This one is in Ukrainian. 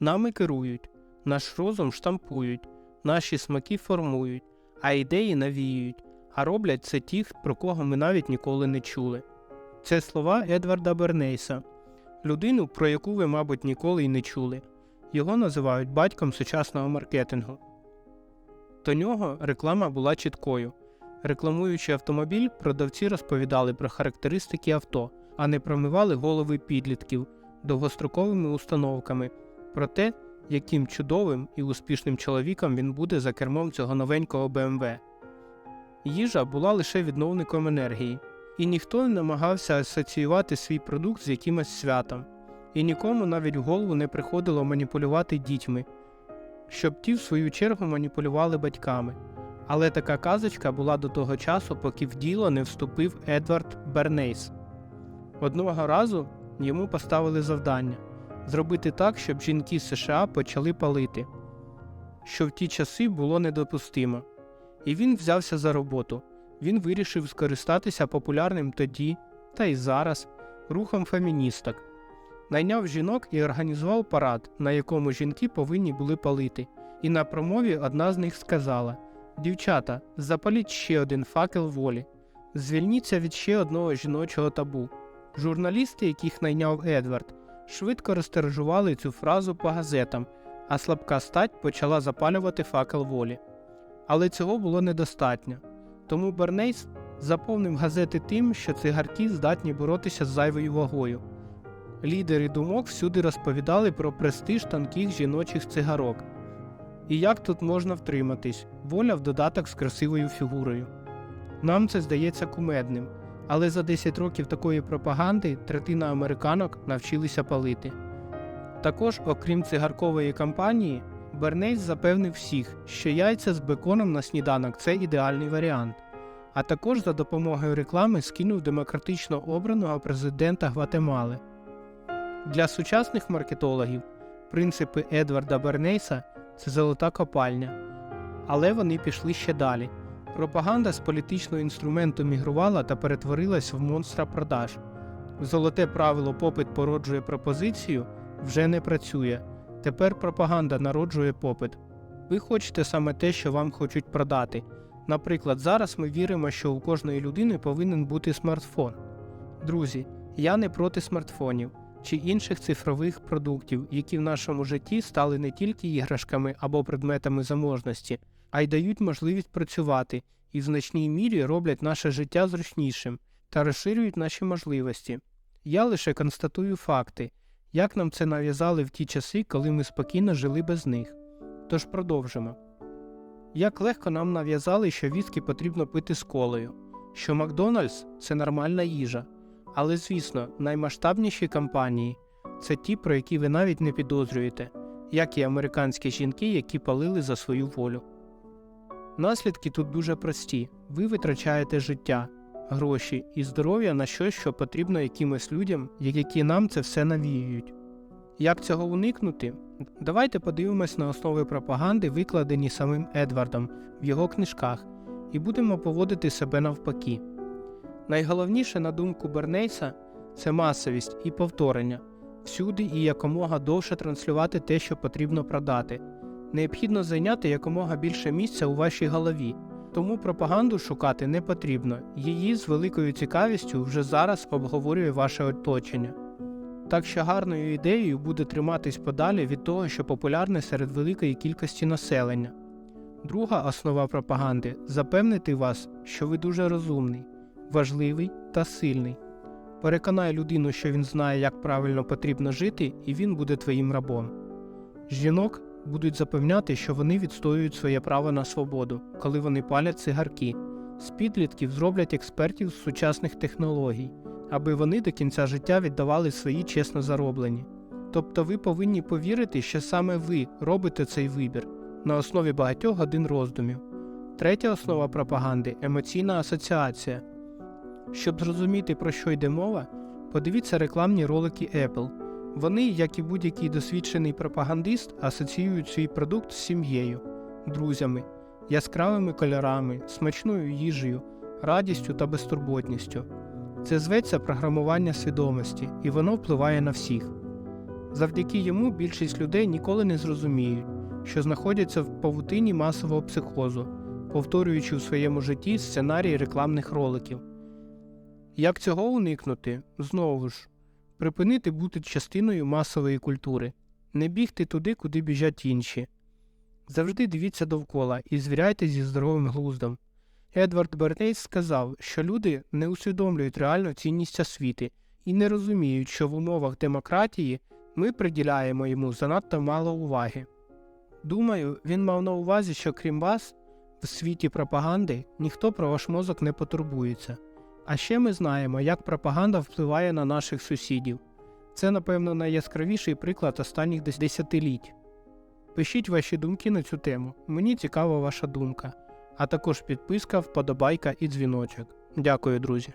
Нами керують, наш розум штампують, наші смаки формують, а ідеї навіюють, а роблять це ті, про кого ми навіть ніколи не чули. Це слова Едварда Бернейса, людину, про яку ви, мабуть, ніколи й не чули. Його називають батьком сучасного маркетингу. До нього реклама була чіткою. Рекламуючи автомобіль, продавці розповідали про характеристики авто, а не промивали голови підлітків довгостроковими установками про те, яким чудовим і успішним чоловіком він буде за кермом цього новенького BMW. Їжа була лише відновником енергії, і ніхто не намагався асоціювати свій продукт з якимось святом, і нікому навіть в голову не приходило маніпулювати дітьми, щоб ті, в свою чергу, маніпулювали батьками. Але така казочка була до того часу, поки в діло не вступив Едвард Бернейс. Одного разу йому поставили завдання зробити так, щоб жінки США почали палити, що в ті часи було недопустимо. І він взявся за роботу. Він вирішив скористатися популярним тоді та й зараз рухом феміністок. Найняв жінок і організував парад, на якому жінки повинні були палити. І на промові одна з них сказала: Дівчата, запаліть ще один факел волі, звільніться від ще одного жіночого табу. Журналісти, яких найняв Едвард, швидко розтиражували цю фразу по газетам, а слабка стать почала запалювати факел волі. Але цього було недостатньо. Тому Бернейс заповнив газети тим, що цигарки здатні боротися з зайвою вагою. Лідери думок всюди розповідали про престиж тонких жіночих цигарок. І як тут можна втриматись, воля в додаток з красивою фігурою. Нам це здається кумедним, але за 10 років такої пропаганди третина американок навчилися палити. Також, окрім цигаркової кампанії, Бернейс запевнив всіх, що яйця з беконом на сніданок це ідеальний варіант, а також за допомогою реклами скинув демократично обраного президента Гватемали. Для сучасних маркетологів принципи Едварда Бернейса це золота копальня, але вони пішли ще далі. Пропаганда з політичного інструменту мігрувала та перетворилась в монстра продаж. Золоте правило попит породжує пропозицію вже не працює. Тепер пропаганда народжує попит. Ви хочете саме те, що вам хочуть продати. Наприклад, зараз ми віримо, що у кожної людини повинен бути смартфон. Друзі, я не проти смартфонів чи інших цифрових продуктів, які в нашому житті стали не тільки іграшками або предметами заможності, а й дають можливість працювати і в значній мірі роблять наше життя зручнішим та розширюють наші можливості. Я лише констатую факти, як нам це нав'язали в ті часи, коли ми спокійно жили без них. Тож продовжимо. Як легко нам нав'язали, що віскі потрібно пити з колою, що Макдональдс це нормальна їжа. Але, звісно, наймасштабніші кампанії це ті, про які ви навіть не підозрюєте, як і американські жінки, які палили за свою волю. Наслідки тут дуже прості: ви витрачаєте життя, гроші і здоров'я на щось, що потрібно якимось людям, які нам це все навіюють. Як цього уникнути? Давайте подивимось на основи пропаганди, викладені самим Едвардом в його книжках, і будемо поводити себе навпаки. Найголовніше, на думку Бернейса, це масовість і повторення всюди і якомога довше транслювати те, що потрібно продати. Необхідно зайняти якомога більше місця у вашій голові, тому пропаганду шукати не потрібно, її з великою цікавістю вже зараз обговорює ваше оточення. Так що гарною ідеєю буде триматись подалі від того, що популярне серед великої кількості населення. Друга основа пропаганди запевнити вас, що ви дуже розумний, важливий та сильний. Переконай людину, що він знає, як правильно потрібно жити, і він буде твоїм рабом. Жінок будуть запевняти, що вони відстоюють своє право на свободу, коли вони палять цигарки. З підлітків зроблять експертів з сучасних технологій, аби вони до кінця життя віддавали свої чесно зароблені. Тобто ви повинні повірити, що саме ви робите цей вибір на основі багатьох годин роздумів. Третя основа пропаганди емоційна асоціація. Щоб зрозуміти, про що йде мова, подивіться рекламні ролики Apple. Вони, як і будь-який досвідчений пропагандист, асоціюють свій продукт з сім'єю, друзями, яскравими кольорами, смачною їжею, радістю та безтурботністю. Це зветься програмування свідомості, і воно впливає на всіх. Завдяки йому більшість людей ніколи не зрозуміють, що знаходяться в павутині масового психозу, повторюючи у своєму житті сценарії рекламних роликів. Як цього уникнути? Знову ж, припинити бути частиною масової культури, не бігти туди, куди біжать інші. Завжди дивіться довкола і звіряйте зі здоровим глуздом. Едвард Бернейс сказав, що люди не усвідомлюють реальну цінність освіти і не розуміють, що в умовах демократії ми приділяємо йому занадто мало уваги. Думаю, він мав на увазі, що крім вас, в світі пропаганди ніхто про ваш мозок не потурбується. А ще ми знаємо, як пропаганда впливає на наших сусідів. Це, напевно, найяскравіший приклад останніх десятиліть. Пишіть ваші думки на цю тему. Мені цікава ваша думка, а також підписка, вподобайка і дзвіночок. Дякую, друзі.